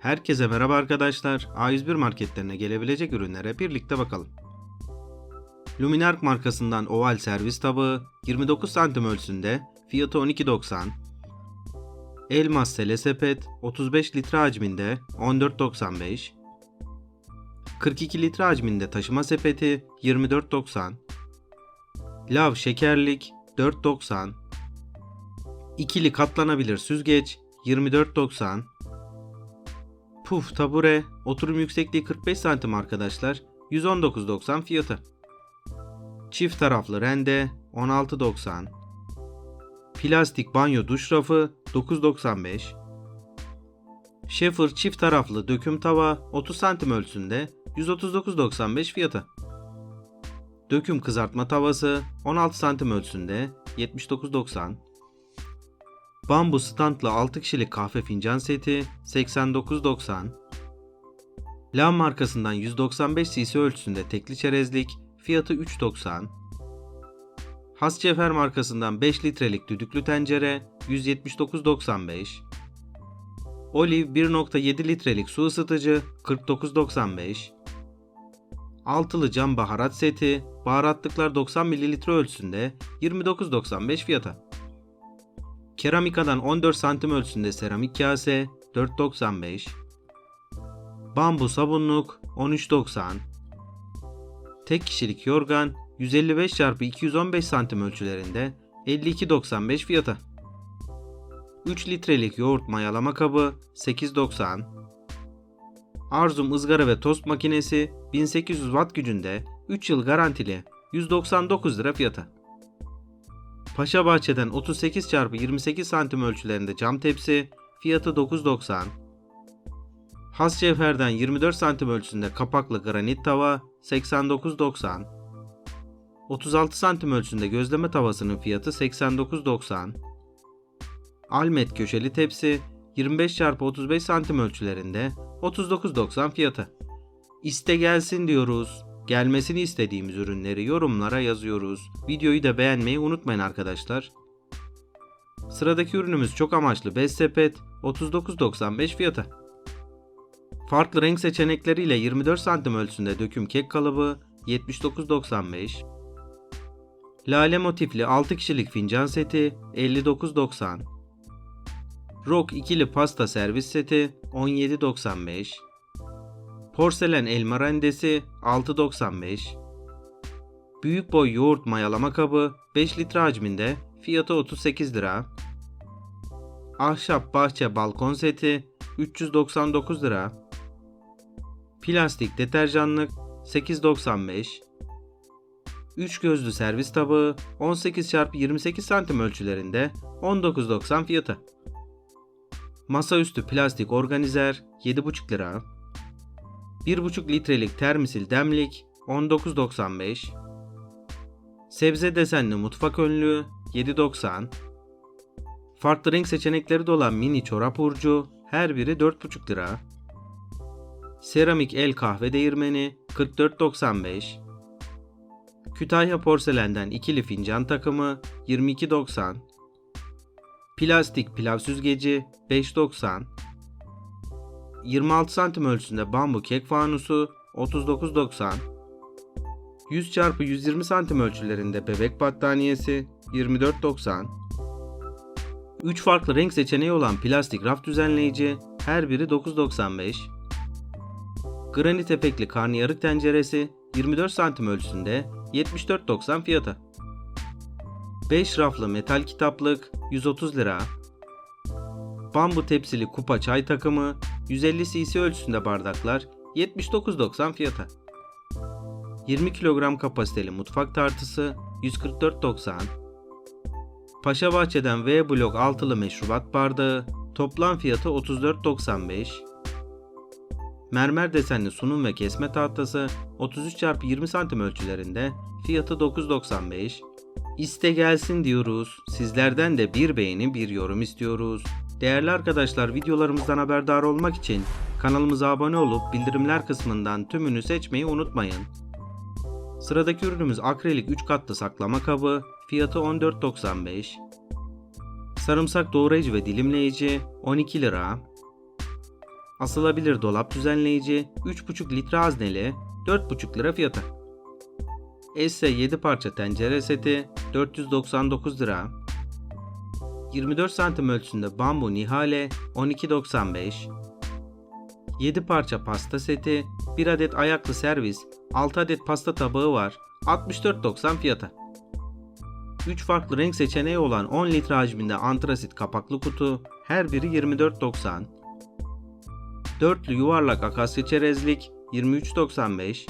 Herkese merhaba arkadaşlar. A101 marketlerine gelebilecek ürünlere birlikte bakalım. Luminark markasından oval servis tabağı 29 santim ölçüsünde fiyatı 12.90. Elmas sele sepet 35 litre hacminde 14.95. 42 litre hacminde taşıma sepeti 24.90. Lav şekerlik 4.90. İkili katlanabilir süzgeç 24.90. Puf tabure oturum yüksekliği 45 santim arkadaşlar 119.90 fiyatı. Çift taraflı rende 16.90. Plastik banyo duş rafı 9.95. Schaefer çift taraflı döküm tava 30 santim ölçüsünde 139.95 fiyatı. Döküm kızartma tavası 16 santim ölçüsünde 79.90. Bambu standlı 6 kişilik kahve fincan seti 89.90. Lam markasından 195 cc ölçüsünde tekli çerezlik fiyatı 3.90. Hascefer markasından 5 litrelik düdüklü tencere 179.95. Olive 1.7 litrelik su ısıtıcı 49.95. Altılı cam baharat seti, baharatlıklar 90 ml ölçüsünde 29.95 fiyata. Keramikadan 14 santim ölçüsünde seramik kase 4.95. Bambu sabunluk 13.90. Tek kişilik yorgan 155 x 215 santim ölçülerinde 52.95 fiyata. 3 litrelik yoğurt mayalama kabı 8.90. Arzum ızgara ve tost makinesi 1800 watt gücünde 3 yıl garantili 199 lira fiyata. Paşa Bahçe'den 38 x 28 santim ölçülerinde cam tepsi fiyatı 9.90. Has Cevher'den 24 santim ölçüsünde kapaklı granit tava 89.90. 36 santim ölçüsünde gözleme tavasının fiyatı 89.90. Almet köşeli tepsi 25 x 35 santim ölçülerinde 39.90 fiyatı. İste gelsin diyoruz. Gelmesini istediğimiz ürünleri yorumlara yazıyoruz. Videoyu da beğenmeyi unutmayın arkadaşlar. Sıradaki ürünümüz çok amaçlı bez sepet 39.95 fiyatı. Farklı renk seçenekleriyle 24 santim ölçüsünde döküm kek kalıbı 79.95. Lale motifli 6 kişilik fincan seti 59.90. Rock ikili pasta servis seti 17.95. Porselen elma rendesi 6.95. Büyük boy yoğurt mayalama kabı 5 litre hacminde fiyatı 38 lira. Ahşap bahçe balkon seti 399 lira. Plastik deterjanlık 8.95. 3 gözlü servis tabağı 18 x 28 santim ölçülerinde 19.90 fiyatı. Masaüstü plastik organizer 7,5 lira. 1,5 litrelik termisil demlik 19.95. Sebze desenli mutfak önlüğü 7.90. Farklı renk seçenekleri de olan mini çorap urcu her biri 4,5 lira. Seramik el kahve değirmeni 44.95. Kütahya porselenden ikili fincan takımı 22.90. Plastik pilav süzgeci 5.90. 26 santim ölçüsünde bambu kek fanusu 39.90. 100 x 120 santim ölçülerinde bebek battaniyesi 24.90. 3 farklı renk seçeneği olan plastik raf düzenleyici her biri 9.95. Granit epekli karnıyarık tenceresi 24 santim ölçüsünde 74.90 fiyatı. 5 raflı metal kitaplık 130 lira. Bambu tepsili kupa çay takımı 150 cc ölçüsünde bardaklar 79.90 fiyatı. 20 kilogram kapasiteli mutfak tartısı 144.90. Paşa Bahçe'den V blok altılı meşrubat bardağı toplam fiyatı 34.95. Mermer desenli sunum ve kesme tahtası 33 x 20 santim ölçülerinde fiyatı 9.95. İste gelsin diyoruz. Sizlerden de bir beğeni bir yorum istiyoruz. Değerli arkadaşlar videolarımızdan haberdar olmak için kanalımıza abone olup bildirimler kısmından tümünü seçmeyi unutmayın. Sıradaki ürünümüz akrilik 3 katlı saklama kabı. Fiyatı 14.95. Sarımsak doğrayıcı ve dilimleyici 12 lira. Asılabilir dolap düzenleyici 3,5 litre hazneli 4,5 lira fiyatı. Esse 7 parça tencere seti 499 lira. 24 santim ölçüsünde bambu nihale 12.95. 7 parça pasta seti, 1 adet ayaklı servis, 6 adet pasta tabağı var. 64.90 fiyatı. 3 farklı renk seçeneği olan 10 litre hacminde antrasit kapaklı kutu, her biri 24.90. Dörtlü yuvarlak akasya çerezlik 23.95.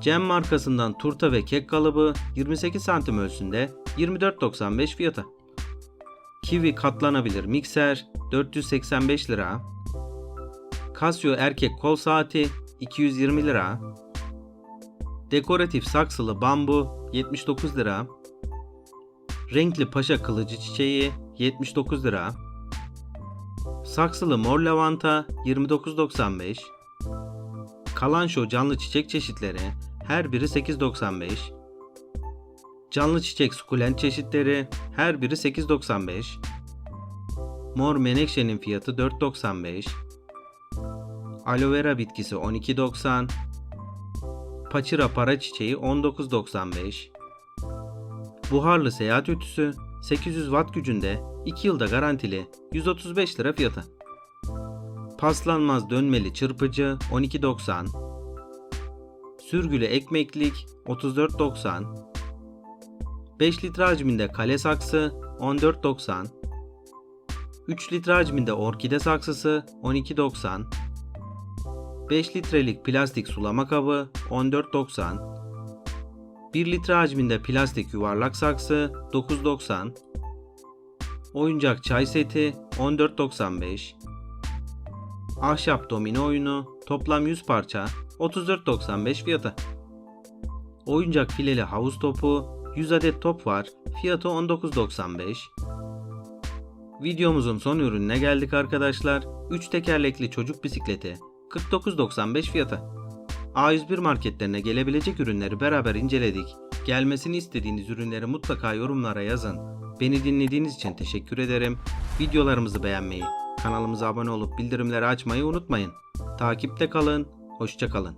Cem markasından turta ve kek kalıbı 28 santim ölçüsünde 24.95 fiyatı. Kiwi katlanabilir mikser 485 lira. Casio erkek kol saati 220 lira. Dekoratif saksılı bambu 79 lira. Renkli paşa kılıcı çiçeği 79 lira. Saksılı mor lavanta 29.95. Kalanşo canlı çiçek çeşitleri her biri 8.95. Canlı çiçek sukulent çeşitleri her biri 8.95. Mor menekşenin fiyatı 4.95. Aloe vera bitkisi 12.90. Paçira para çiçeği 19.95. Buharlı seyahat ütüsü 800 watt gücünde 2 yılda garantili 135 lira fiyatı. Paslanmaz dönmeli çırpıcı 12.90. Sürgülü ekmeklik 34.90. 5 litre hacminde kale saksı 14.90. 3 litre hacminde orkide saksısı 12.90. 5 litrelik plastik sulama kabı 14.90. 1 litre hacminde plastik yuvarlak saksı 9.90. Oyuncak çay seti 14.95. Ahşap domino oyunu toplam 100 parça 34.95 fiyatı. Oyuncak fileli havuz topu 100 adet top var fiyatı 19.95. Videomuzun son ürününe geldik arkadaşlar. 3 tekerlekli çocuk bisikleti 49.95 fiyatı. A101 marketlerine gelebilecek ürünleri beraber inceledik. Gelmesini istediğiniz ürünleri mutlaka yorumlara yazın. Beni dinlediğiniz için teşekkür ederim. Videolarımızı beğenmeyi, kanalımıza abone olup bildirimleri açmayı unutmayın. Takipte kalın, hoşça kalın.